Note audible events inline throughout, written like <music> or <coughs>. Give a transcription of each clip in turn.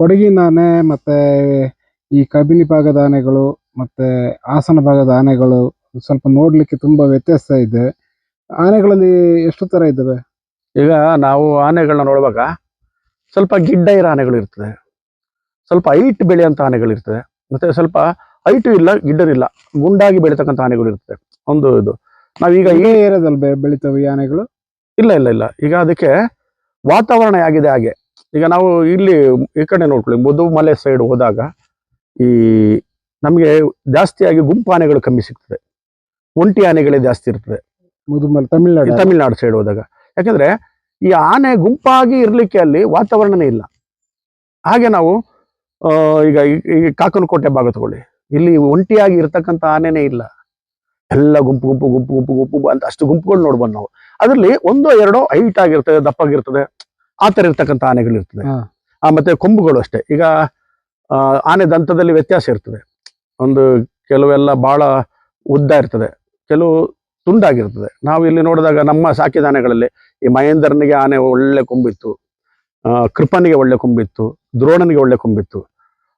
ಕೊಡಗಿನ ಆನೆ ಮತ್ತೆ ಈ ಕಬಿನಿ ಭಾಗದ ಆನೆಗಳು ಮತ್ತೆ ಹಾಸನ ಭಾಗದ ಆನೆಗಳು ಸ್ವಲ್ಪ ನೋಡ್ಲಿಕ್ಕೆ ತುಂಬಾ ವ್ಯತ್ಯಾಸ ಇದೆ. ಆನೆಗಳಲ್ಲಿ ಎಷ್ಟು ತರ ಇದ್ದಾವೆ ಈಗ ನಾವು ಆನೆಗಳನ್ನ ನೋಡುವಾಗ ಸ್ವಲ್ಪ ಗಿಡ್ಡ ಇರೋ ಆನೆಗಳು ಇರ್ತದೆ. ಸ್ವಲ್ಪ ಹೈಟ್ ಬೆಳೆಯಂತ ಆನೆಗಳು ಇರ್ತದೆ. ಮತ್ತೆ ಸ್ವಲ್ಪ ಹೈಟು ಇಲ್ಲ ಗಿಡ್ಡರಿಲ್ಲ ಗುಂಡಾಗಿ ಬೆಳೀತಕ್ಕಂಥ ಆನೆಗಳು ಇರ್ತದೆ. ಒಂದು ಇದು. ನಾವೀಗ ಈ ಏರಿಯಾದಲ್ಲಿ ಬೆಳಿತಾವೆ ಈ ಆನೆಗಳು? ಇಲ್ಲ ಇಲ್ಲ ಇಲ್ಲ. ಈಗ ಅದಕ್ಕೆ ವಾತಾವರಣ ಆಗಿದೆ ಹಾಗೆ. ಈಗ ನಾವು ಇಲ್ಲಿ ಈ ಕಡೆ ನೋಡ್ಕೊಳ್ಳಿ ಮುದು ಮಲೆ ಸೈಡ್ ಹೋದಾಗ ಈ ನಮಗೆ ಜಾಸ್ತಿಯಾಗಿ ಗುಂಪು ಆನೆಗಳು ಕಮ್ಮಿ ಸಿಗ್ತದೆ. ಒಂಟಿ ಆನೆಗಳೇ ಜಾಸ್ತಿ ಇರ್ತದೆ. ತಮಿಳ್ನಾಡು ತಮಿಳ್ನಾಡು ಸೈಡ್ ಹೋದಾಗ. ಯಾಕಂದ್ರೆ ಈ ಆನೆ ಗುಂಪಾಗಿ ಇರ್ಲಿಕ್ಕೆ ಅಲ್ಲಿ ವಾತಾವರಣನೇ ಇಲ್ಲ. ಹಾಗೆ ನಾವು ಆ, ಈಗ ಈ- ಈ ಕಾಕನಕೋಟೆ ಭಾಗ ತಗೊಳ್ಳಿ. ಇಲ್ಲಿ ಒಂಟಿಯಾಗಿ ಇರ್ತಕ್ಕಂಥ ಆನೆನೇ ಇಲ್ಲ. ಎಲ್ಲ ಗುಂಪು ಗುಂಪು ಗುಂಪು ಗುಂಪು ಗುಂಪು ಅಂತ ಅಷ್ಟು ಗುಂಪುಗಳು ನೋಡ್ಬೋದು ನಾವು. ಅದರಲ್ಲಿ ಒಂದೋ ಎರಡೋ ಹೈಟ್ ಆಗಿರ್ತದೆ ದಪ್ಪಾಗಿರ್ತದೆ. ಆ ಥರ ಇರ್ತಕ್ಕಂಥ ಆನೆಗಳು ಇರ್ತದೆ. ಹಾ. ಆ ಮತ್ತೆ ಕೊಂಬುಗಳು ಅಷ್ಟೇ. ಈಗ ಆನೆ ದಂತದಲ್ಲಿ ವ್ಯತ್ಯಾಸ ಇರ್ತದೆ. ಒಂದು ಕೆಲವೆಲ್ಲ ಬಹಳ ಉದ್ದ ಇರ್ತದೆ. ಕೆಲವು ತುಂಡಾಗಿರ್ತದೆ. ನಾವು ಇಲ್ಲಿ ನೋಡಿದಾಗ ನಮ್ಮ ಸಾಕಿದ ಆನೆಗಳಲ್ಲಿ ಈ ಮಹೇಂದ್ರನಿಗೆ ಆನೆ ಒಳ್ಳೆ ಕೊಂಬಿತ್ತು. ಆ, ಕೃಪನಿಗೆ ಒಳ್ಳೆ ಕೊಂಬಿತ್ತು. ದ್ರೋಣನಿಗೆ ಒಳ್ಳೆ ಕೊಂಬಿತ್ತು.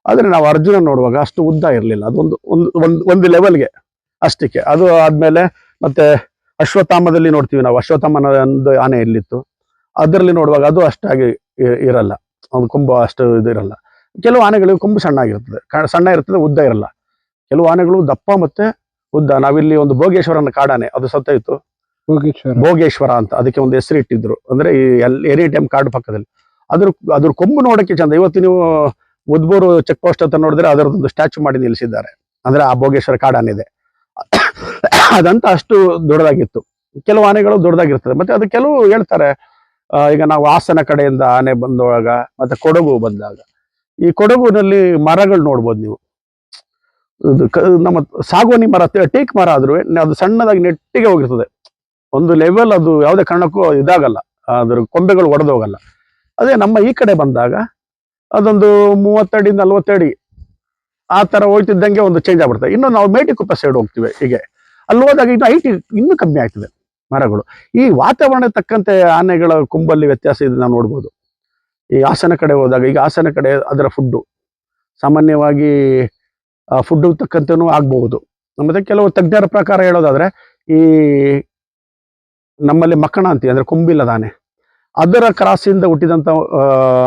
ಆದರೆ ನಾವು ಅರ್ಜುನ ನೋಡುವಾಗ ಅಷ್ಟು ಉದ್ದ ಇರಲಿಲ್ಲ. ಅದೊಂದು ಒಂದು ಒಂದು ಒಂದು ಲೆವೆಲ್ಗೆ ಅಷ್ಟಕ್ಕೆ. ಅದು ಆದ್ಮೇಲೆ ಮತ್ತೆ ಅಶ್ವತ್ಥಾಮದಲ್ಲಿ ನೋಡ್ತೀವಿ ನಾವು. ಅಶ್ವತ್ಥಾಮನ ಒಂದು ಆನೆ ಎಲ್ಲಿತ್ತು? ಅದರಲ್ಲಿ ನೋಡುವಾಗ ಅದು ಅಷ್ಟಾಗಿ ಇರಲ್ಲ. ಒಂದು ಕೊಂಬು ಅಷ್ಟು ಇದು ಇರಲ್ಲ. ಕೆಲವು ಆನೆಗಳಿಗೆ ಕೊಂಬು ಸಣ್ಣ ಆಗಿರ್ತದೆ ಸಣ್ಣ ಇರ್ತದೆ ಉದ್ದ ಇರಲ್ಲ. ಕೆಲವು ಆನೆಗಳು ದಪ್ಪ ಮತ್ತೆ ಉದ್ದ. ನಾವಿಲ್ಲಿ ಒಂದು ಭೋಗೇಶ್ವರನ ಕಾಡಾನೆ. ಅದು ಸತ್ತ ಇತ್ತು. ಭೋಗೇಶ್ವರ. ಅಂತ. ಅದಕ್ಕೆ ಒಂದು ಹೆಸರು ಇಟ್ಟಿದ್ರು. ಅಂದ್ರೆ ಈ ಎಲ್ಲಿ ಎನಿ ಟೈಮ್ ಕಾಡು ಪಕ್ಕದಲ್ಲಿ. ಅದ್ರ ಅದ್ರ ಕೊಂಬು ನೋಡಕ್ಕೆ ಚಂದ. ಇವತ್ತು ನೀವು ಉದ್ಬೂರು ಚೆಕ್ ಪೋಸ್ಟ್ ಅಂತ ನೋಡಿದ್ರೆ ಅದರದೊಂದು ಸ್ಟ್ಯಾಚು ಮಾಡಿ ನಿಲ್ಲಿಸಿದ್ದಾರೆ. ಅಂದ್ರೆ ಆ ಭೋಗೇಶ್ವರ ಕಾಡಾನೆ ಇದೆ ಅದಂತ ಅಷ್ಟು ದೊಡ್ಡದಾಗಿತ್ತು. ಕೆಲವು ಆನೆಗಳು ದೊಡ್ಡದಾಗಿರ್ತದೆ. ಮತ್ತೆ ಅದು ಕೆಲವು ಹೇಳ್ತಾರೆ ಈಗ ನಾವು ಹಾಸನ ಕಡೆಯಿಂದ ಆನೆ ಬಂದಾಗ ಮತ್ತೆ ಕೊಡಗು ಬಂದಾಗ, ಈ ಕೊಡಗುನಲ್ಲಿ ಮರಗಳು ನೋಡ್ಬೋದು ನೀವು. ನಮ್ಮ ಸಾಗುವಾನಿ ಮರ ಟೀಕ್ ಮರ ಆದ್ರೂ ಅದು ಸಣ್ಣದಾಗಿ ನೆಟ್ಟಿಗೆ ಹೋಗಿರ್ತದೆ. ಒಂದು ಲೆವೆಲ್ ಅದು ಯಾವುದೇ ಕಾರಣಕ್ಕೂ ಇದಾಗಲ್ಲ. ಅದ್ರ ಕೊಂಬೆಗಳು ಒಡೆದೋಗಲ್ಲ ಅದೇ ನಮ್ಮ ಈ ಕಡೆ ಬಂದಾಗ ಅದೊಂದು ಮೂವತ್ತಡಿ, ನಲ್ವತ್ತಡಿ ಆ ತರ ಹೋಗ್ತಿದ್ದಂಗೆ ಒಂದು ಚೇಂಜ್ ಆಗ್ಬಿಡ್ತದೆ. ಇನ್ನು ನಾವು ಮೇಟಿಕುಪ್ಪ ಸೈಡ್ ಹೋಗ್ತೀವಿ ಹೀಗೆ. ಅಲ್ಲಿ ಹೋದಾಗ ಇನ್ನು ಹೈಟ್ ಇನ್ನೂ ಕಮ್ಮಿ ಆಗ್ತದೆ. ಮರಗಳು. ಈ ವಾತಾವರಣ ತಕ್ಕಂತೆ ಆನೆಗಳ ಕೊಂಬಲ್ಲಿ ವ್ಯತ್ಯಾಸ ಇದೆ ನಾವು ನೋಡ್ಬೋದು. ಈ ಹಾಸನ ಕಡೆ ಹೋದಾಗ, ಈಗ ಹಾಸನ ಕಡೆ ಅದರ ಫುಡ್ಡು ಸಾಮಾನ್ಯವಾಗಿ ಫುಡ್ಡು ಫುಡ್ ತಕ್ಕಂತೆನೂ ಆಗ್ಬಹುದು. ಮತ್ತೆ ಕೆಲವು ತಜ್ಞರ ಪ್ರಕಾರ ಹೇಳೋದಾದ್ರೆ, ಈ ನಮ್ಮಲ್ಲಿ ಮಕ್ಕಣ ಅಂತೀವಿ, ಅಂದ್ರೆ ಕೊಂಬಿಲ್ಲದ ಆನೆ. ಅದರ ಕ್ರಾಸಿಂದ ಹುಟ್ಟಿದಂತ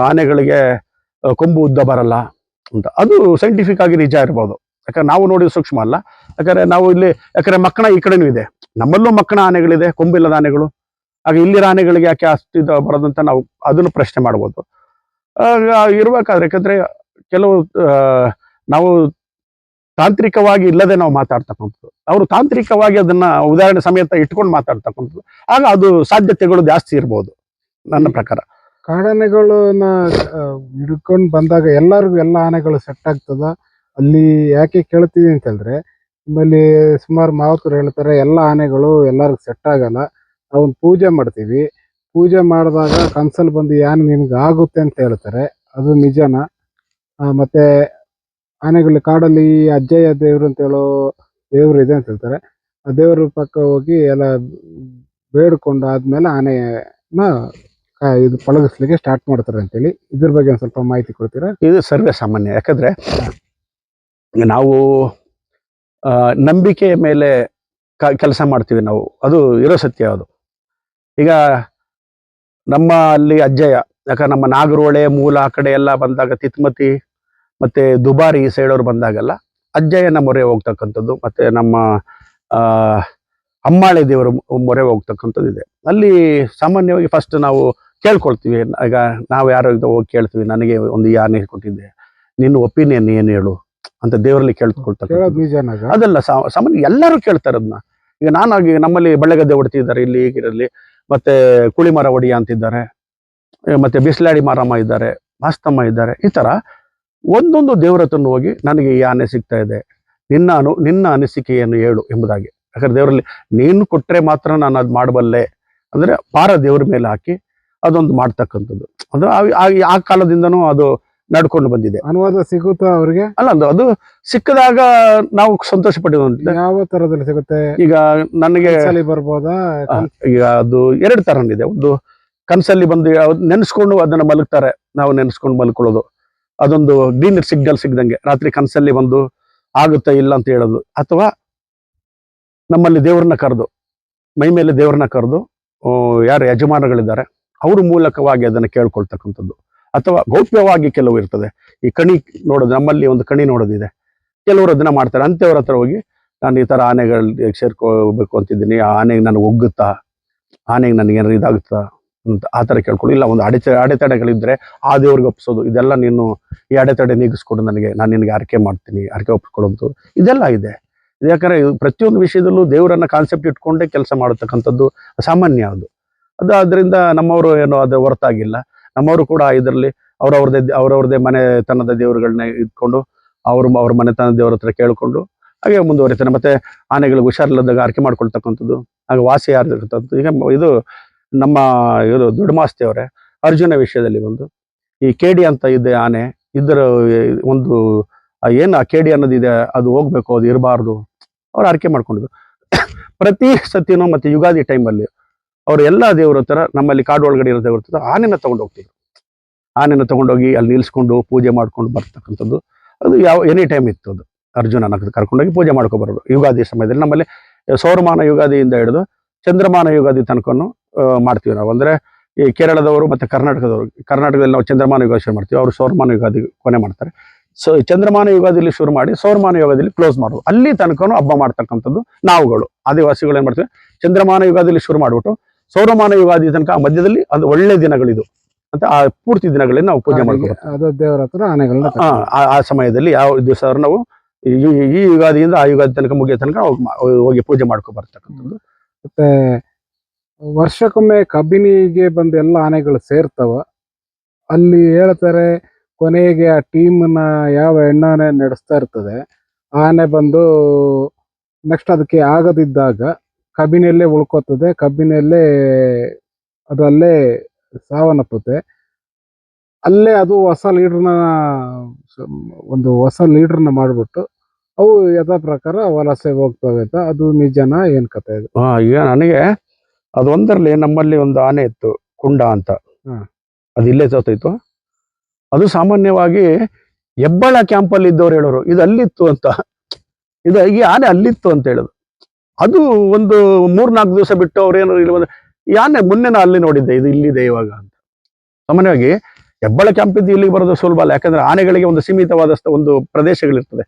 ಆನೆಗಳಿಗೆ ಕೊಂಬು ಉದ್ದ ಬರಲ್ಲ ಅಂತ. ಅದು ಸೈಂಟಿಫಿಕ್ ಆಗಿ ನಿಜ ಇರ್ಬೋದು. ಯಾಕಂದ್ರೆ ನಾವು ನೋಡಿದ ಸೂಕ್ಷ್ಮ ಅಲ್ಲ. ಯಾಕಂದ್ರೆ ನಾವು ಇಲ್ಲಿ, ಯಾಕಂದ್ರೆ ಮಕ್ಕಳ ಈ ಕಡೆನೂ ಇದೆ. ನಮ್ಮಲ್ಲೂ ಮಕ್ಕಳ ಆನೆಗಳಿದೆ, ಕೊಂಬಿಲ್ಲದ ಆನೆಗಳು. ಹಾಗೆ ಇಲ್ಲಿರೋ ಆನೆಗಳಿಗೆ ಯಾಕೆ ಇದು ಬರೋದಂತ ನಾವು ಅದನ್ನು ಪ್ರಶ್ನೆ ಮಾಡ್ಬೋದು. ಆಗ ಇರ್ಬೇಕಾದ್ರೆ ಯಾಕಂದ್ರೆ ಕೆಲವು ನಾವು ತಾಂತ್ರಿಕವಾಗಿ ಇಲ್ಲದೆ ನಾವು ಮಾತಾಡ್ತಕ್ಕಂಥದ್ದು. ಅವರು ತಾಂತ್ರಿಕವಾಗಿ ಅದನ್ನ ಉದಾಹರಣೆ ಸಮೇತ ಇಟ್ಕೊಂಡು ಮಾತಾಡ್ತಕ್ಕಂಥದ್ದು. ಆಗ ಅದು ಸಾಧ್ಯತೆಗಳು ಜಾಸ್ತಿ ಇರ್ಬೋದು, ನನ್ನ ಪ್ರಕಾರ. ಕಾಡಾನೆಗಳನ್ನ ಹಿಡ್ಕೊಂಡು ಬಂದಾಗ ಎಲ್ಲರಿಗೂ ಎಲ್ಲ ಆನೆಗಳು ಸೆಟ್ ಆಗ್ತದ? ಅಲ್ಲಿ ಯಾಕೆ ಕೇಳ್ತೀವಿ ಅಂತ ಹೇಳಿದ್ರೆ ನಿಮ್ಮಲ್ಲಿ ಸುಮಾರು ಮಾವತರು ಹೇಳ್ತಾರೆ ಎಲ್ಲ ಆನೆಗಳು ಎಲ್ಲರಿಗೂ ಸೆಟ್ ಆಗಲ್ಲ ಅವನ್ ಪೂಜೆ ಮಾಡ್ತೀವಿ. ಪೂಜೆ ಮಾಡಿದಾಗ ಕನಸಲ್ಲಿ ಬಂದು ಯಾನ್ ನಿನ್ಗೆ ಆಗುತ್ತೆ ಅಂತ ಹೇಳ್ತಾರೆ ಅದು ನಿಜಾನ? ಮತ್ತೆ ಆನೆಗಳು ಕಾಡಲ್ಲಿ ಅಜ್ಜಯ್ಯ ದೇವ್ರು ಅಂತ ಹೇಳೋ ದೇವ್ರು ಇದೆ ಅಂತ ಹೇಳ್ತಾರೆ. ಆ ದೇವ್ರ ಪಕ್ಕ ಹೋಗಿ ಎಲ್ಲ ಬೇಡ್ಕೊಂಡು ಆದ್ಮೇಲೆ ಆನೆನ ಕ- ಇದು ಪಳಗಿಸ್ಲಿಕ್ಕೆ ಸ್ಟಾರ್ಟ್ ಮಾಡ್ತಾರೆ ಅಂತೇಳಿ ಇದ್ರ ಬಗ್ಗೆ ಒಂದು ಸ್ವಲ್ಪ ಮಾಹಿತಿ ಕೊಡ್ತೀರಾ? ಇದು ಸರ್ವೇ ಸಾಮಾನ್ಯ ಯಾಕಂದ್ರೆ ನಾವು ನಂಬಿಕೆಯ ಮೇಲೆ ಕೆಲಸ ಮಾಡ್ತೀವಿ ನಾವು. ಅದು ಇರೋ ಸತ್ಯ ಅದು. ಈಗ ನಮ್ಮ ಅಲ್ಲಿ ಅಜ್ಜಯ್ಯ, ಯಾಕಂದ್ರೆ ನಮ್ಮ ನಾಗರೋಳೆ ಮೂಲ ಆ ಕಡೆ ಎಲ್ಲ ಬಂದಾಗ ತಿತ್ಮತಿ, ಮತ್ತೆ ದುಬಾರಿ ಈ ಸೈಡ್ ಅವ್ರು ಬಂದಾಗೆಲ್ಲ ಅಜ್ಜಯ್ಯನ ಮೊರೆ ಹೋಗ್ತಕ್ಕಂಥದ್ದು, ಮತ್ತೆ ನಮ್ಮ ಅಮ್ಮಾಳೆ ದೇವರ ಮೊರೆ ಹೋಗ್ತಕ್ಕಂಥದ್ದು ಇದೆ. ಅಲ್ಲಿ ಸಾಮಾನ್ಯವಾಗಿ ಫಸ್ಟ್ ನಾವು ಕೇಳ್ಕೊಳ್ತೀವಿ. ಈಗ ನಾವು ಯಾರೋ ಹೋಗಿ ಕೇಳ್ತೀವಿ. ನನಗೆ ಒಂದು ಆನೆ ಕೊಟ್ಟಿದ್ದೆ. ನಿನ್ನ ಒಪಿನಿಯನ್ ಏನು ಹೇಳು? ಅಂತ ದೇವರಲ್ಲಿ ನಿಜನಾಗ ಅದಲ್ಲ ಸಾಮಾನ್ಯ ಎಲ್ಲರೂ ಕೇಳ್ತಾರೆ ಅದನ್ನ ಈಗ ನಾನಾಗಿ ನಮ್ಮಲ್ಲಿ ಬಳ್ಳೆಗದ್ದೆ ಹೊಡ್ತಿದ್ದಾರೆ ಇಲ್ಲಿ ಈಗಿರಲ್ಲಿ ಮತ್ತೆ ಕುಳಿ ಮರ ಒಡಿಯ ಅಂತಿದ್ದಾರೆ. ಮತ್ತೆ ಬಿಸಿಲಾಡಿ ಮಾರಮ್ಮ ಇದ್ದಾರೆ ಮಾಸ್ತಮ್ಮ ಇದ್ದಾರೆ ಈ ತರ ಒಂದೊಂದು ದೇವರ ಹೋಗಿ ನನಗೆ ಈ ಆನೆ ಸಿಗ್ತಾ ಇದೆ. ನಿನ್ನ ಅನು ನಿನ್ನ ಅನಿಸಿಕೆಯನ್ನು ಹೇಳು ಎಂಬುದಾಗಿ. ಯಾಕಂದ್ರೆ ದೇವರಲ್ಲಿ ನೀನು ಕೊಟ್ಟರೆ ಮಾತ್ರ ನಾನು ಅದು ಮಾಡಬಲ್ಲೆ. ಅಂದ್ರೆ ಪಾರ ದೇವರ ಮೇಲೆ ಹಾಕಿ ಅದೊಂದು ಮಾಡ್ತಕ್ಕಂಥದ್ದು. ಅಂದ್ರೆ ಆ ಕಾಲದಿಂದನೂ ಅದು ನಡ್ಕೊಂಡು ಬಂದಿದೆ. ಅನುವಾದ ಸಿಗುತ್ತಾ ಅವರಿಗೆ? ಅಲ್ಲ ಅದು ಸಿಕ್ಕದಾಗ ನಾವು ಸಂತೋಷ ಪಟ್ಟಿದ್ದು ಯಾವ ತರದಲ್ಲಿ ಸಿಗುತ್ತೆ? ಈಗ ನನಗೆ ಬರ್ಬೋದಾ? ಈಗ ಅದು ಎರಡು ತರನಿದೆ ಒಂದು ಕನಸಲ್ಲಿ ಬಂದು ನೆನೆಸ್ಕೊಂಡು ಅದನ್ನ ಮಲಗ್ತಾರೆ. ನಾವು ನೆನೆಸ್ಕೊಂಡು ಮಲ್ಕೊಳ್ಳೋದು. ಅದೊಂದು ಗ್ರೀನ್ ಸಿಗ್ನಲ್ ಸಿಗ್ದಂಗೆ. ರಾತ್ರಿ ಕನಸಲ್ಲಿ ಬಂದು ಆಗುತ್ತಾ ಇಲ್ಲ ಅಂತ ಹೇಳೋದು. ಅಥವಾ ನಮ್ಮಲ್ಲಿ ದೇವ್ರನ್ನ ಕರೆದು ಮೈ ಮೇಲೆ ದೇವ್ರನ್ನ ಕರೆದು ಯಾರು ಯಜಮಾನಗಳಿದ್ದಾರೆ ಅವ್ರ ಮೂಲಕವಾಗಿ ಅದನ್ನು ಕೇಳ್ಕೊಳ್ತಕ್ಕಂಥದ್ದು. ಅಥವಾ ಗೌಪ್ಯವಾಗಿ ಕೆಲವು ಇರ್ತದೆ. ಈ ಕಣಿ ನೋಡೋದು, ನಮ್ಮಲ್ಲಿ ಒಂದು ಕಣಿ ನೋಡೋದಿದೆ. ಕೆಲವರು ಅದನ್ನ ಮಾಡ್ತಾರೆ. ಅಂಥವ್ರ ಹತ್ರ ಹೋಗಿ, ನಾನು ಈ ಥರ ಆನೆಗಳು ಸೇರ್ಕೋಬೇಕು ಅಂತಿದ್ದೀನಿ. ಆ ಆನೆಗೆ ನನಗೆ ಒಗ್ಗುತ್ತಾ? ಆನೆಗೆ ನನಗೆ ಏನಾರು ಇದಾಗುತ್ತಾ? ಅಂತ ಆ ಥರ ಕೇಳ್ಕೊಳ್ಳಿ ಇಲ್ಲ ಒಂದು ಅಡೆಚ ಅಡೆತಡೆಗಳಿದ್ರೆ ಆ ದೇವ್ರಿಗೆ ಒಪ್ಪಿಸೋದು ಇದೆಲ್ಲ ನೀನು ಈ ಅಡೆತಡೆ ನೀಗಿಸ್ಕೊಂಡು ನನಗೆ, ನಾನು ನಿನಗೆ ಅರಕೆ ಮಾಡ್ತೀನಿ ಅರಕೆ ಒಪ್ಪಿಸ್ಕೊಡೋದು ಇದೆಲ್ಲ ಇದೆ. ಯಾಕಂದರೆ ಪ್ರತಿಯೊಂದು ವಿಷಯದಲ್ಲೂ ದೇವರನ್ನ ಕಾನ್ಸೆಪ್ಟ್ ಇಟ್ಕೊಂಡೇ ಕೆಲಸ ಮಾಡತಕ್ಕಂಥದ್ದು ಸಾಮಾನ್ಯ ಅದು. ಅದು ಅದರಿಂದ ನಮ್ಮವರು ಏನೋ ಅದು ಹೊರತಾಗಿಲ್ಲ. ನಮ್ಮವರು ಕೂಡ ಇದರಲ್ಲಿ ಅವ್ರವ್ರದ್ದೇ ಅವ್ರವ್ರದೇ ಮನೆತನದ ದೇವರುಗಳನ್ನ ಇಟ್ಕೊಂಡು ಅವ್ರ ಅವ್ರ ಮನೆತನದ ದೇವರ ಹತ್ರ ಕೇಳಿಕೊಂಡು ಹಾಗೆ ಮುಂದುವರಿತಾರೆ. ಮತ್ತೆ ಆನೆಗಳಿಗೆ ಹುಷಾರಿಲ್ಲದಾಗ ಆರಕೆ ಮಾಡ್ಕೊಳ್ತಕ್ಕಂಥದ್ದು, ಹಾಗೆ ವಾಸಿ ಆಗಿರ್ತಕ್ಕಂಥದ್ದು ಈಗ ಇದು ನಮ್ಮ ಇದು ದೊಡ್ಡ ಅವರೇ ಅರ್ಜುನ ವಿಷಯದಲ್ಲಿ ಒಂದು ಈ ಕೇಡಿ ಅಂತ ಇದೆ ಆನೆ, ಇದರ ಒಂದು ಏನು ಆ ಕೇಡಿ ಅನ್ನೋದಿದೆ, ಅದು ಹೋಗ್ಬೇಕು, ಅದು ಇರಬಾರ್ದು, ಅವ್ರು ಆರಕೆ ಮಾಡ್ಕೊಂಡಿದ್ರು <coughs> ಪ್ರತಿ ಸತಿನೂ ಮತ್ತೆ ಯುಗಾದಿ ಟೈಮಲ್ಲಿ ಅವ್ರು ಎಲ್ಲ ದೇವ್ರ ಹತ್ರ ನಮ್ಮಲ್ಲಿ ಕಾಡು ಒಳಗಡೆ ಇರೋ ದೇವ್ರ ಹತ್ರ ಆನೆನ ತಗೊಂಡು ಹೋಗ್ತಿದ್ರು ಆನೆನ ತಗೊಂಡೋಗಿ ಅಲ್ಲಿ ನಿಲ್ಸ್ಕೊಂಡು ಪೂಜೆ ಮಾಡ್ಕೊಂಡು ಬರ್ತಕ್ಕಂಥದ್ದು. ಅದು ಯಾವ ಎನಿ ಟೈಮ್ ಇತ್ತು ಅದು. ಅರ್ಜುನನ ಕರ್ಕೊಂಡೋಗಿ ಪೂಜೆ ಮಾಡ್ಕೊಬರೋದು. ಯುಗಾದಿ ಸಮಯದಲ್ಲಿ ನಮ್ಮಲ್ಲಿ ಸೌರಮಾನ ಯುಗಾದಿಯಿಂದ ಹಿಡಿದು ಚಂದ್ರಮಾನ ಯುಗಾದಿ ತನಕನೂ ಮಾಡ್ತೀವಿ ನಾವು. ಅಂದ್ರೆ ಈ ಕೇರಳದವರು ಮತ್ತೆ ಕರ್ನಾಟಕದವರು, ಕರ್ನಾಟಕದಲ್ಲಿ ನಾವು ಚಂದ್ರಮಾನ ಯುಗಾದಿ ಶುರು ಮಾಡ್ತೀವಿ. ಅವರು ಸೌರಮಾನ ಯುಗಾದಿ ಕೊನೆ ಮಾಡ್ತಾರೆ. ಸೊ ಚಂದ್ರಮಾನ ಯುಗಾದಿಲಿ ಶುರು ಮಾಡಿ ಸೌರಮಾನ ಯುಗಾದಿಲಿ ಕ್ಲೋಸ್ ಮಾಡೋದು. ಅಲ್ಲಿ ತನಕನು ಹಬ್ಬ ಮಾಡ್ತಕ್ಕಂಥದ್ದು ನಾವುಗಳು. ಆದಿವಾಸಿಗಳು ಏನು ಮಾಡ್ತೀವಿ? ಚಂದ್ರಮಾನ ಯುಗಾದಿಲಿ ಶುರು ಮಾಡ್ಬಿಟ್ಟು ಸೌರಮಾನ ಯುಗಾದಿ ತನಕ ಆ ಮಧ್ಯದಲ್ಲಿ ಅದು ಒಳ್ಳೆ ದಿನಗಳಿದು. ಅಂತ ಆ ಪೂರ್ತಿ ದಿನಗಳಲ್ಲಿ ನಾವು ಪೂಜೆ ಆನೆಗಳನ್ನ ಆ, ಸಮಯದಲ್ಲಿ ಯಾವ ದಿವಸ ನಾವು ಈ ಈ ಯುಗಾದಿಯಿಂದ ಆ ಯುಗಾದಿ ತನಕ ಮುಗಿಯೋ ತನಕ ಹೋಗಿ ಪೂಜೆ ಮಾಡ್ಕೊ ಬರ್ತಕ್ಕಂಥದ್ದು ಮತ್ತೆ ವರ್ಷಕ್ಕೊಮ್ಮೆ ಕಬಿನಿಗೆ ಬಂದು ಎಲ್ಲ ಆನೆಗಳು ಸೇರ್ತವ. ಅಲ್ಲಿ ಹೇಳ್ತಾರೆ ಕೊನೆಗೆ ಆ ಟೀಮ್ನ ಯಾವ ಹೆಣ್ಣಾನೆ ನಡೆಸ್ತಾ ಇರ್ತದೆ. ಆನೆ ಬಂದು ನೆಕ್ಸ್ಟ್ ಅದಕ್ಕೆ ಆಗದಿದ್ದಾಗ ಕಬಿನಿಯಲ್ಲೇ ಉಳ್ಕೋತದೆ ಕಬ್ಬಿನಲ್ಲೇ ಅದು ಅಲ್ಲೇ ಸಾವನ್ನಪ್ಪುತ್ತೆ ಅಲ್ಲೇ ಅದು ಹೊಸ ಲೀಡ್ರನ್ನ ಒಂದು ಹೊಸ ಲೀಡ್ರನ್ನ ಮಾಡಿಬಿಟ್ಟು ಅವು ಯಥಾ ಪ್ರಕಾರ ವಲಸೆ ಹೋಗ್ತವೆ ಅಂತ ಅದು ನಿಜನ ಏನು ಕತೆ ಇದು? ಹಾಂ ಈಗ ನನಗೆ ಅದೊಂದರಲ್ಲಿ ನಮ್ಮಲ್ಲಿ ಒಂದು ಆನೆ ಇತ್ತು ಕುಂಡ ಅಂತ. ಅದು ಇಲ್ಲೇ ಸೋತೈತು ಅದು ಸಾಮಾನ್ಯವಾಗಿ ಹೆಬ್ಬಾಳ ಕ್ಯಾಂಪಲ್ಲಿ ಇದ್ದವ್ರು ಹೇಳೋರು ಇದು ಅಲ್ಲಿತ್ತು ಅಂತ. ಇದು ಈ ಆನೆ ಅಲ್ಲಿತ್ತು ಅಂತ ಹೇಳೋದು. ಅದು ಒಂದು ಮೂರ್ನಾಲ್ಕು ದಿವಸ ಬಿಟ್ಟು ಅವ್ರೇನು ಇಲ್ಲಿ ಬಂದ್ರೆ ಯಾನೆ ಮೊನ್ನೆ ನಾ ಅಲ್ಲಿ ನೋಡಿದ್ದೆ, ಇದು ಇಲ್ಲಿದೆ ಇವಾಗ ಅಂತ. ಸಾಮಾನ್ಯವಾಗಿ ಹೆಬ್ಬಳ ಕ್ಯಾಂಪ್ ಇದ್ದು ಇಲ್ಲಿಗೆ ಬರೋದು ಸುಲಭ ಅಲ್ಲ, ಯಾಕಂದ್ರೆ ಆನೆಗಳಿಗೆ ಒಂದು ಸೀಮಿತವಾದ ಒಂದು ಪ್ರದೇಶಗಳಿರ್ತದೆ.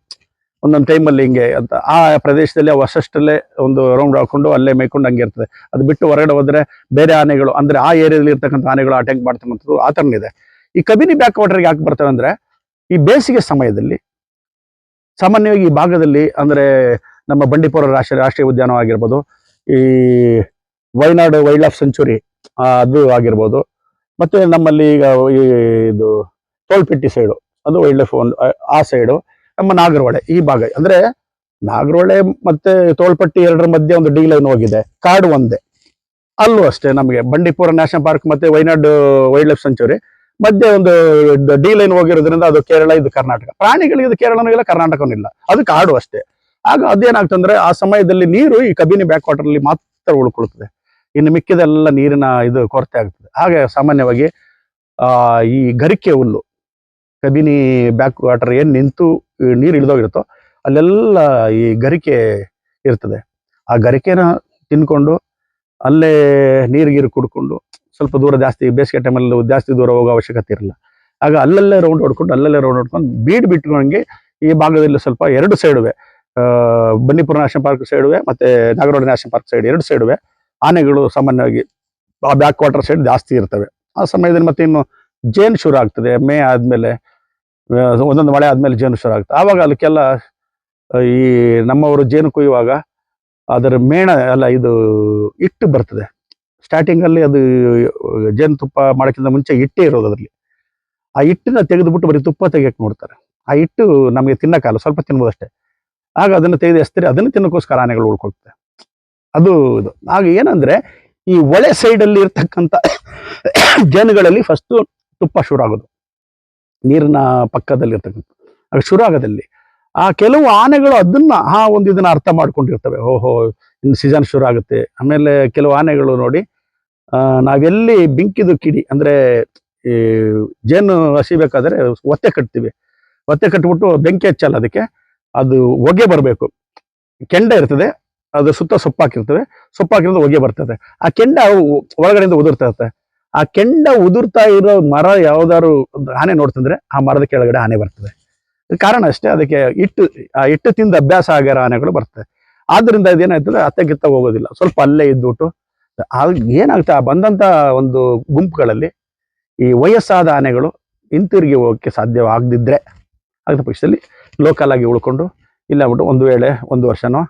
ಒಂದೊಂದು ಟೈಮಲ್ಲಿ ಹಿಂಗೆ ಅಂತ. ಆ ಪ್ರದೇಶದಲ್ಲಿ ಅವು ಅಷ್ಟಲ್ಲೇ ಒಂದು ರೌಂಡ್ ಹಾಕೊಂಡು ಅಲ್ಲೇ ಮೇಯ್ಕೊಂಡು ಹಂಗೆ ಇರ್ತದೆ. ಅದು ಬಿಟ್ಟು ಹೊರಗಡೆ ಹೋದ್ರೆ ಬೇರೆ ಆನೆಗಳು, ಅಂದ್ರೆ ಆ ಏರಿಯಾದಲ್ಲಿ ಇರ್ತಕ್ಕಂಥ ಆನೆಗಳು ಅಟ್ಯಾಕ್ ಮಾಡ್ತಕ್ಕಂಥದ್ದು ಆ ಥರನಿದೆ ಈ ಕಬಿನಿ ಬ್ಯಾಕ್ ವಾಟರ್ಗೆ ಯಾಕೆ ಬರ್ತವೆ ಅಂದ್ರೆ, ಈ ಬೇಸಿಗೆ ಸಮಯದಲ್ಲಿ ಸಾಮಾನ್ಯವಾಗಿ ಈ ಭಾಗದಲ್ಲಿ ಅಂದ್ರೆ ನಮ್ಮ ಬಂಡೀಪುರ ರಾಷ್ಟ್ರೀಯ ರಾಷ್ಟ್ರೀಯ ಉದ್ಯಾನ ಆಗಿರ್ಬೋದು, ಈ ವೈನಾಡ್ ವೈಲ್ಡ್ ಲೈಫ್ ಸೆಂಚುರಿ ಅದು ಆಗಿರ್ಬೋದು. ಮತ್ತೆ ನಮ್ಮಲ್ಲಿ ಈಗ ಈ ಇದು ತೋಳ್ಪೆಟ್ಟಿ ಸೈಡು ಅದು ವೈಲ್ಡ್ ಲೈಫ್ ಒಂದು, ಆ- ಆ ಸೈಡು ನಮ್ಮ ನಾಗರಹೊಳೆ ಈ ಭಾಗ. ಅಂದ್ರೆ ನಾಗರಹೊಳೆ ಮತ್ತೆ ತೋಳ್ಪಟ್ಟಿ ಎರಡರ ಮಧ್ಯೆ ಒಂದು ಡಿ ಲೈನ್ ಹೋಗಿದೆ, ಕಾಡು ಒಂದೇ. ಅಲ್ಲೂ ಅಷ್ಟೇ ನಮಗೆ, ಬಂಡೀಪುರ ನ್ಯಾಷನಲ್ ಪಾರ್ಕ್ ಮತ್ತೆ ವೈನಾಡ್ ವೈಲ್ಡ್ ಲೈಫ್ ಸೆಂಚುರಿ ಮಧ್ಯೆ ಒಂದು ಡಿ ಲೈನ್ ಹೋಗಿರೋದ್ರಿಂದ ಅದು ಕೇರಳ, ಇದು ಕರ್ನಾಟಕ. ಪ್ರಾಣಿಗಳಿಗೆ ಇದು ಕೇರಳನೂ ಇಲ್ಲ, ಕರ್ನಾಟಕನೂ ಇಲ್ಲ. ಅದು ಕಾಡು ಅಷ್ಟೇ. ಆಗ ಅದೇನಾಗ್ತಂದ್ರೆ ಆ ಸಮಯದಲ್ಲಿ ನೀರು ಈ ಕಬಿನಿ ಬ್ಯಾಕ್ ವಾಟರ್ ಅಲ್ಲಿ ಮಾತ್ರ ಉಳ್ಕೊಳ್ತದೆ. ಇನ್ನು ಮಿಕ್ಕಿದೆಲ್ಲ ನೀರಿನ ಇದು ಕೊರತೆ ಆಗ್ತದೆ. ಹಾಗೆ ಸಾಮಾನ್ಯವಾಗಿ, ಆ, ಈ ಗರಿಕೆ ಹುಲ್ಲು, ಕಬಿನಿ ಬ್ಯಾಕ್ ವಾಟರ್ ಏನ್ ನಿಂತು ನೀರು ಇಳಿದೋಗಿರುತ್ತೋ ಅಲ್ಲೆಲ್ಲ ಈ ಗರಿಕೆ ಇರ್ತದೆ. ಆ ಗರಿಕೆನ ತಿನ್ಕೊಂಡು ಅಲ್ಲೇ ನೀರು ಕುಡ್ಕೊಂಡು ಸ್ವಲ್ಪ ದೂರ ಜಾಸ್ತಿ, ಬೇಸಿಗೆ ಟೈಮಲ್ಲಿ ಜಾಸ್ತಿ ದೂರ ಹೋಗೋ ಅವಶ್ಯಕತೆ ಇರಲ್ಲ. ಆಗ ಅಲ್ಲಲ್ಲೇ ರೌಂಡ್ ಹೊಡ್ಕೊಂಡು, ಅಲ್ಲಲ್ಲೇ ರೌಂಡ್ ಹೊಡ್ಕೊಂಡು ಬೀಡ್ ಬಿಟ್ಕೊಂಡಂಗೆ ಈ ಭಾಗದಲ್ಲಿ ಸ್ವಲ್ಪ ಎರಡು ಸೈಡುವೆ ಬಂಡೀಪುರ ನ್ಯಾಷನಲ್ ಪಾರ್ಕ್ ಸೈಡುವೆ ಮತ್ತೆ ನಾಗರೋಡ ನ್ಯಾಷನಲ್ ಪಾರ್ಕ್ ಸೈಡ್ ಎರಡು ಸೈಡುವೆ ಆನೆಗಳು ಸಾಮಾನ್ಯವಾಗಿ ಆ ಬ್ಯಾಕ್ ವಾಟರ್ ಸೈಡ್ ಜಾಸ್ತಿ ಇರ್ತವೆ. ಆ ಸಮಯದಲ್ಲಿ ಮತ್ತೆ ಇನ್ನು ಜೇನು ಶುರು ಆಗ್ತದೆ, ಮೇ ಆದ್ಮೇಲೆ ಒಂದೊಂದು ಮಳೆ ಆದ್ಮೇಲೆ ಜೇನು ಶುರು ಆಗ್ತದೆ. ಆವಾಗ ಅದಕ್ಕೆಲ್ಲ ಈ ನಮ್ಮವರು ಜೇನು ಕುಯ್ಯುವಾಗ ಅದರ ಮೇಣ ಎಲ್ಲ ಇದು ಇಟ್ಟು ಬರ್ತದೆ. ಸ್ಟಾರ್ಟಿಂಗ್ ಅಲ್ಲಿ ಅದು ಜೇನುತುಪ್ಪ ಮಾಡೋಕ್ಕಿಂತ ಮುಂಚೆ ಹಿಟ್ಟೇ ಇರೋದು ಅದರಲ್ಲಿ. ಆ ಹಿಟ್ಟನ್ನ ತೆಗೆದುಬಿಟ್ಟು ಬರೀ ತುಪ್ಪ ತೆಗಿಯಕ್ಕೆ ನೋಡ್ತಾರೆ. ಆ ಹಿಟ್ಟು ನಮಗೆ ತಿನ್ನಕಾಲ ಸ್ವಲ್ಪ ತಿನ್ಬೋದು ಅಷ್ಟೇ. ಆಗ ಅದನ್ನು ತೆಗೆದು ಎಸ್ತರೆ, ಅದನ್ನು ತಿನ್ನೋಕ್ಕೋಸ್ಕರ ಆನೆಗಳು ಉಳ್ಕೊಳ್ತದೆ. ಅದು ಇದು. ಆಗ ಏನಂದ್ರೆ, ಈ ಒಳೆ ಸೈಡಲ್ಲಿ ಇರ್ತಕ್ಕಂಥ ಜೇನುಗಳಲ್ಲಿ ಫಸ್ಟ್ ತುಪ್ಪ ಶುರು ಆಗೋದು ನೀರಿನ ಪಕ್ಕದಲ್ಲಿ ಇರ್ತಕ್ಕಂಥ, ಆಗ ಶುರು ಆಗೋದಲ್ಲಿ ಆ ಕೆಲವು ಆನೆಗಳು ಅದನ್ನ ಆ ಒಂದು ಇದನ್ನ ಅರ್ಥ ಮಾಡ್ಕೊಂಡಿರ್ತವೆ. ಓಹೋ, ಇನ್ನು ಸೀಸನ್ ಶುರು ಆಗುತ್ತೆ ಆಮೇಲೆ ಕೆಲವು ಆನೆಗಳು ನೋಡಿ ನಾವೆಲ್ಲಿ ಬೆಂಕಿದು ಕಿಡಿ, ಅಂದ್ರೆ ಈ ಜೇನು ಹಸಿಬೇಕಾದ್ರೆ ಒತ್ತೆ ಕಟ್ತೀವಿ. ಒತ್ತೆ ಕಟ್ಬಿಟ್ಟು ಬೆಂಕಿ ಹಚ್ಚಲ್ಲ ಅದಕ್ಕೆ. ಅದು ಹೊಗೆ ಬರಬೇಕು. ಕೆಂಡ ಇರ್ತದೆ, ಅದು ಸುತ್ತ ಸೊಪ್ಪಾಕಿರ್ತದೆ ಸೊಪ್ಪಾಕಿರೋದು ಹೊಗೆ ಬರ್ತದೆ. ಆ ಕೆಂಡ ಒಳಗಡೆಯಿಂದ ಉದುರ್ತಾ ಇರುತ್ತೆ. ಆ ಕೆಂಡ ಉದುರ್ತಾ ಇರೋ ಮರ ಯಾವ್ದಾದ್ರು ಆನೆ ನೋಡ್ತಂದ್ರೆ ಆ ಮರದ ಕೆಳಗಡೆ ಆನೆ ಬರ್ತದೆ. ಕಾರಣ ಅಷ್ಟೇ, ಅದಕ್ಕೆ ಇಟ್ಟು ಆ ಇಟ್ಟು ತಿಂದ ಅಭ್ಯಾಸ ಆಗಿರೋ ಆನೆಗಳು ಬರ್ತದೆ. ಆದ್ರಿಂದ ಇದೇನಾಯ್ತದೆ ಅತ್ತೆ ಗಿತ್ತ ಹೋಗೋದಿಲ್ಲ. ಸ್ವಲ್ಪ ಅಲ್ಲೇ ಇದ್ದುಬಿಟ್ಟು ಏನಾಗುತ್ತೆ, ಆ ಬಂದಂತ ಒಂದು ಗುಂಪುಗಳಲ್ಲಿ ಈ ವಯಸ್ಸಾದ ಆನೆಗಳು ಹಿಂತಿರುಗಿ ಹೋಗಕ್ಕೆ ಸಾಧ್ಯವಾಗದಿದ್ರೆ, ಆಗದ ಪಕ್ಷದಲ್ಲಿ ಲೋಕಲ್ ಆಗಿ ಉಳ್ಕೊಂಡು ಇಲ್ಲ ಬಿಟ್ಟು ಒಂದು ವೇಳೆ ಒಂದು ವರ್ಷನೋ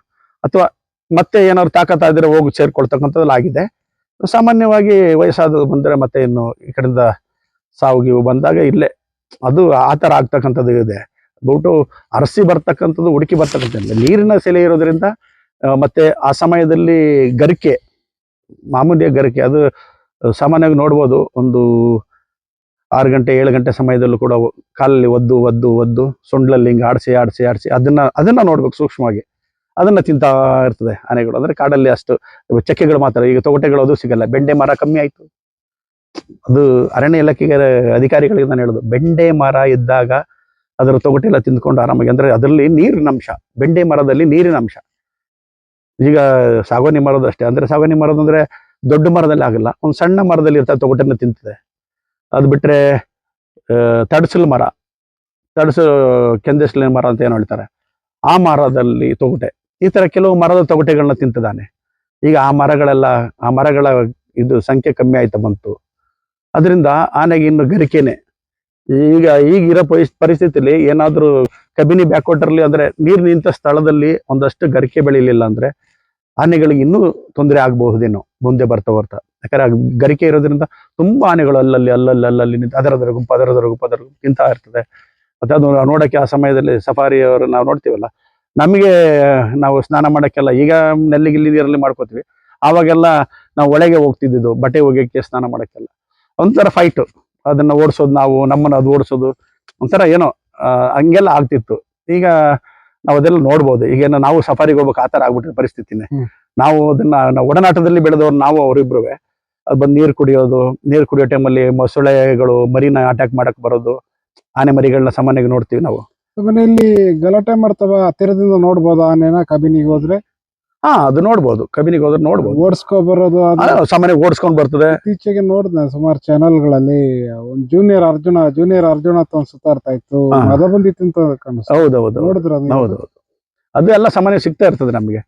ಅಥವಾ ಮತ್ತೆ ಏನಾದ್ರು ತಾಕತ್ತಾದರೆ ಹೋಗಿ ಸೇರ್ಕೊಳ್ತಕ್ಕಂಥದ್ದು ಆಗಿದೆ. ಸಾಮಾನ್ಯವಾಗಿ ವಯಸ್ಸಾದ ಬಂದರೆ ಮತ್ತೆ ಇನ್ನು ಈ ಕಡೆಯಿಂದ ಸಾವು ಗೀವು ಬಂದಾಗ ಇಲ್ಲೇ ಅದು ಆ ಥರ ಆಗ್ತಕ್ಕಂಥದ್ದು ಇದೆ. ಬಿಟ್ಟು ಅರಸಿ ಬರ್ತಕ್ಕಂಥದ್ದು, ಹುಡುಕಿ ಬರ್ತಕ್ಕಂಥದ್ದು ನೀರಿನ ಸೆಲೆ ಇರೋದ್ರಿಂದ ಮತ್ತೆ ಆ ಸಮಯದಲ್ಲಿ ಗರಿಕೆ ಮಾಮೂಲಿಯ ಗರಿಕೆ, ಅದು ಸಾಮಾನ್ಯವಾಗಿ ನೋಡ್ಬೋದು, ಒಂದು ಆರು ಗಂಟೆ, ಏಳು ಗಂಟೆ ಸಮಯದಲ್ಲೂ ಕೂಡ ಕಾಲಲ್ಲಿ ಒದ್ದು ಒದ್ದು ಒದ್ದು, ಸೊಂಡ್ಲಲ್ಲಿ ಹಿಂಗೆ ಆಡಿಸಿ ಆಡಿಸಿ ಆಡಿಸಿ, ಅದನ್ನ ಅದನ್ನ ನೋಡ್ಬೇಕು ಸೂಕ್ಷ್ಮವಾಗಿ. ಅದನ್ನ ತಿಂತಾ ಇರ್ತದೆ ಆನೆಗಳು. ಅಂದ್ರೆ ಕಾಡಲ್ಲಿ ಅಷ್ಟು ಚಕ್ಕೆಗಳು ಮಾತ್ರ. ಈಗ ತೊಗಟೆಗಳು ಅದು ಸಿಗಲ್ಲ. ಬೆಂಡೆ ಮರ ಕಮ್ಮಿ ಆಯ್ತು. ಅದು ಅರಣ್ಯ ಇಲಾಖೆಗೆ ಅಧಿಕಾರಿಗಳಿಗೆ ನಾನು ಹೇಳೋದು, ಬೆಂಡೆ ಮರ ಇದ್ದಾಗ ಅದರ ತೊಗಟೆ ಎಲ್ಲ ತಿಂದ್ಕೊಂಡು ಆರಾಮಾಗಿ, ಅಂದ್ರೆ ಅದರಲ್ಲಿ ನೀರಿನ ಅಂಶ, ಬೆಂಡೆ ಮರದಲ್ಲಿ ನೀರಿನ ಅಂಶ. ಈಗ ಸಾಗೋನಿ ಮರದ ಅಷ್ಟೇ ಅಂದ್ರೆ ಸಾಗೋನಿ ಮರದಂದ್ರೆ ದೊಡ್ಡ ಮರದಲ್ಲಿ ಆಗಲ್ಲ. ಒಂದು ಸಣ್ಣ ಮರದಲ್ಲಿ ಇರ್ತದೆ, ತೊಗಟೆನ ತಿಂತದೆ. ಅದು ಬಿಟ್ರೆ ತಡಸಲ್ ಮರ. ತಡಸು ಕೆಂದೆಸ್ಲಿನ ಮರ ಅಂತ ಏನು ಹೇಳ್ತಾರೆ? ಆ ಮರದಲ್ಲಿ ತೊಗಟೆ. ಈ ತರ ಕೆಲವು ಮರದ ತೊಗಟೆಗಳನ್ನ ತಿಂತದಾನೆ ಈಗ ಆ ಮರಗಳೆಲ್ಲ, ಆ ಮರಗಳ ಇದು ಸಂಖ್ಯೆ ಕಮ್ಮಿ ಆಯ್ತಾ ಬಂತು. ಅದರಿಂದ ಆನೆಗೆ ಇನ್ನು ಗರಿಕೆನೆ. ಈಗ ಈಗಿರೋ ಪರಿಸ್ ಪರಿಸ್ಥಿತಿಲಿ ಏನಾದರೂ ಕಬಿನಿ ಬ್ಯಾಕ್ವಾಟರ್ಲಿ ಅಂದ್ರೆ ನೀರು ನಿಂತ ಸ್ಥಳದಲ್ಲಿ ಒಂದಷ್ಟು ಗರಿಕೆ ಬೆಳಿಲಿಲ್ಲ ಅಂದ್ರೆ ಆನೆಗಳಿಗೆ ಇನ್ನೂ ತೊಂದರೆ ಆಗಬಹುದೇನೋ ಮುಂದೆ ಬರ್ತಾ ಬರ್ತಾ. ಯಾಕಂದ್ರೆ ಗರಿಕೆ ಇರೋದ್ರಿಂದ ತುಂಬಾ ಆನೆಗಳು ಅಲ್ಲಲ್ಲಿ ಅಲ್ಲಲ್ಲಿ ಅಲ್ಲಲ್ಲಿ ನಿಂತು ಅದರದರ ಗುಂಪು ಅದರದರ ಗುಂಪು ಅದರ ಗುಂಪು ತಿಂತಾ ಇರ್ತದೆ. ಮತ್ತೆ ಅದು ನೋಡಕ್ಕೆ ಆ ಸಮಯದಲ್ಲಿ ಸಫಾರಿಯವರು ನಾವು ನೋಡ್ತೀವಲ್ಲ ನಮಗೆ ನಾವು ಸ್ನಾನ ಮಾಡಕ್ಕೆಲ್ಲ ಈಗ ನೆಲ್ಲಿಗಿಲ್ಲಿ ನೀರಲ್ಲಿ ಮಾಡ್ಕೋತೀವಿ. ಆವಾಗೆಲ್ಲ ನಾವು ಒಳಗೆ ಹೋಗ್ತಿದ್ದಿದ್ದು ಬಟ್ಟೆ ಹೋಗಕ್ಕೆ ಸ್ನಾನ ಮಾಡಕ್ಕೆಲ್ಲ. ಒಂಥರ ಫೈಟ್ ಅದನ್ನ ಓಡಿಸೋದು ನಾವು ನಮ್ಮನ್ನ ಅದು ಓಡಿಸೋದು. ಒಂಥರ ಏನೋ ಹಂಗೆಲ್ಲ ಆಗ್ತಿತ್ತು. ಈಗ ನಾವು ಅದೆಲ್ಲ ನೋಡ್ಬೋದು. ಈಗ ನಾವು ಸಫಾರಿಗೆ ಹೋಗ್ಬೇಕು ಆ ಥರ ಆಗ್ಬಿಟ್ಟಿದೆ ಪರಿಸ್ಥಿತಿನೇ. ನಾವು ಅದನ್ನ ನಾವು ಒಡನಾಟದಲ್ಲಿ ಬೆಳೆದವ್ರು ನಾವು ಅವರಿಬ್ರು ಅದು ಬಂದು ನೀರು ಕುಡಿಯೋದು ನೀರು ಕುಡಿಯೋ ಟೈಮಲ್ಲಿ ಮೊಸಳೆಗಳು ಮರಿನ ಅಟ್ಯಾಕ್ ಮಾಡಕ್ ಬರೋದು ಆನೆ ಮರಿಗಳನ್ನ ಸಾಮಾನ್ಯವಾಗಿ ನೋಡ್ತೀವಿ ನಾವು. ಮನೆಯಲ್ಲಿ ಗಲಾಟೆ ಮಾಡ್ತಾವ ಹತ್ತಿರದಿಂದ ನೋಡ್ಬೋದು ಆನೆನ ಕಬಿನಿಗೆ ಹೋದ್ರೆ? ಹಾ ಅದು ನೋಡ್ಬೋದು ಕಬಿನಿಗೆ ಹೋದ್ರೆ ನೋಡ್ಬೋದು. ಓಡಿಸ್ಕೊ ಬರೋದು ಸಾಮಾನ್ಯ ಓಡಿಸ್ಕೊಂಡ್ ಬರ್ತದೆ. ಇತ್ತೀಚೆಗೆ ನೋಡಿದೆ ಸುಮಾರು ಚಾನೆಲ್ಗಳಲ್ಲಿ ಒಂದು ಜೂನಿಯರ್ ಅರ್ಜುನ ಜೂನಿಯರ್ ಅರ್ಜುನ ಅಂತ ಒಂದು ಸುತ್ತಾಡ್ತಾ ಇತ್ತು ಅದ ಬಂದಿತ್ತು ಅಂತ ಹೌದೌದು. ನೋಡಿದ್ರ ಹೌದು ಹೌದು ಅದು ಎಲ್ಲ ಸಾಮಾನ್ಯ ಸಿಗ್ತಾ ಇರ್ತದೆ ನಮಗೆ.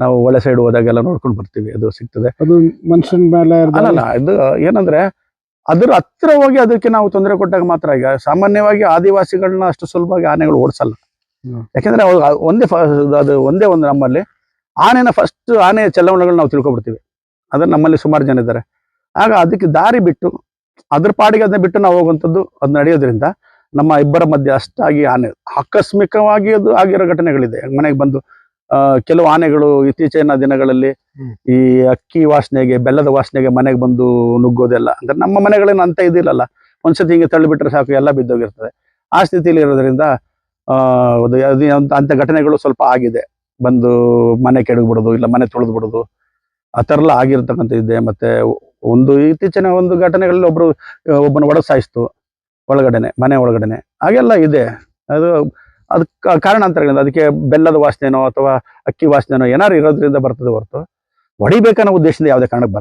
ನಾವು ಒಳ್ಳೆ ಸೈಡ್ ಹೋದಾಗೆಲ್ಲ ನೋಡ್ಕೊಂಡು ಬರ್ತೀವಿ. ಅದು ಸಿಗ್ತದೆ. ಅದು ಮನುಷ್ಯನ ಮೇಲೆ ಅಲ್ಲ ಇದು ಏನಂದ್ರೆ ಅದ್ರ ಹತ್ರ ಹೋಗಿ ಅದಕ್ಕೆ ನಾವು ತೊಂದರೆ ಕೊಟ್ಟಾಗ ಮಾತ್ರ ಈಗ ಸಾಮಾನ್ಯವಾಗಿ ಆದಿವಾಸಿಗಳನ್ನ ಅಷ್ಟು ಸುಲಭವಾಗಿ ಆನೆಗಳು ಓಡಿಸಲ್ಲ. ಯಾಕಂದ್ರೆ ಒಂದೇ ಅದು ಒಂದೇ ಒಂದು ನಮ್ಮಲ್ಲಿ ಆನೆನ ಫಸ್ಟ್ ಆನೆ ಚಲವಣೆಗಳು ನಾವು ತಿಳ್ಕೊಬಿಡ್ತೀವಿ. ಅದನ್ನ ನಮ್ಮಲ್ಲಿ ಸುಮಾರು ಜನ ಇದ್ದಾರೆ. ಆಗ ಅದಕ್ಕೆ ದಾರಿ ಬಿಟ್ಟು ಅದ್ರ ಪಾಡಿಗೆ ಅದನ್ನ ಬಿಟ್ಟು ನಾವು ಹೋಗುವಂಥದ್ದು ಅದು ನಡೆಯೋದ್ರಿಂದ ನಮ್ಮ ಇಬ್ಬರ ಮಧ್ಯೆ ಅಷ್ಟಾಗಿ ಆನೆ ಆಕಸ್ಮಿಕವಾಗಿ ಅದು ಆಗಿರೋ ಘಟನೆಗಳಿದೆ. ಮನೆಗೆ ಬಂದು ಕೆಲವು ಆನೆಗಳು ಇತ್ತೀಚಿನ ದಿನಗಳಲ್ಲಿ ಈ ಅಕ್ಕಿ ವಾಸನೆಗೆ ಬೆಲ್ಲದ ವಾಸನೆಗೆ ಮನೆಗೆ ಬಂದು ನುಗ್ಗೋದೆಲ್ಲ. ಅಂದ್ರೆ ನಮ್ಮ ಮನೆಗಳೇನು ಅಂತ ಇದಿಲ್ಲಲ್ಲ. ಒಂದ್ಸತಿ ಹಿಂಗೆ ತಳ್ಳಿಬಿಟ್ರೆ ಸಾಕು ಎಲ್ಲ ಬಿದ್ದೋಗಿರ್ತದೆ. ಆ ಸ್ಥಿತಿಲಿ ಇರೋದ್ರಿಂದ ಆ ಅಂತ ಘಟನೆಗಳು ಸ್ವಲ್ಪ ಆಗಿದೆ. ಬಂದು ಮನೆ ಕೆಡಗ್ಬಿಡೋದು ಇಲ್ಲ ಮನೆ ತೊಳೆದು ಬಿಡೋದು ಆ ಥರ ಎಲ್ಲ ಆಗಿರ್ತಕ್ಕಂಥ ಇದೆ. ಮತ್ತೆ ಒಂದು ಇತ್ತೀಚಿನ ಒಂದು ಘಟನೆಗಳಲ್ಲಿ ಒಬ್ರು ಆ, ಒಬ್ಬನ ಒಡ ಸಾಯಿಸ್ತು. ಒಳಗಡೆನೆ ಮನೆ ಒಳಗಡೆನೆ. ಹಾಗೆಲ್ಲ ಇದೆ. ಅದು ಅದಕ್ಕೆ ಕಾರಣಾಂತರಗಳಿಂದ, ಅದಕ್ಕೆ ಬೆಲ್ಲದ ವಾಸನೆನೋ ಅಥವಾ ಅಕ್ಕಿ ವಾಸನೆನೋ ಏನಾರು ಇರೋದ್ರಿಂದ ಬರ್ತದೆ ಹೊರತು ಹೊಡಿಬೇಕನ್ನೋ ಉದ್ದೇಶದಿಂದ ಯಾವುದೇ ಕಾರಣಕ್ಕೆ ಬರಲ್ಲ.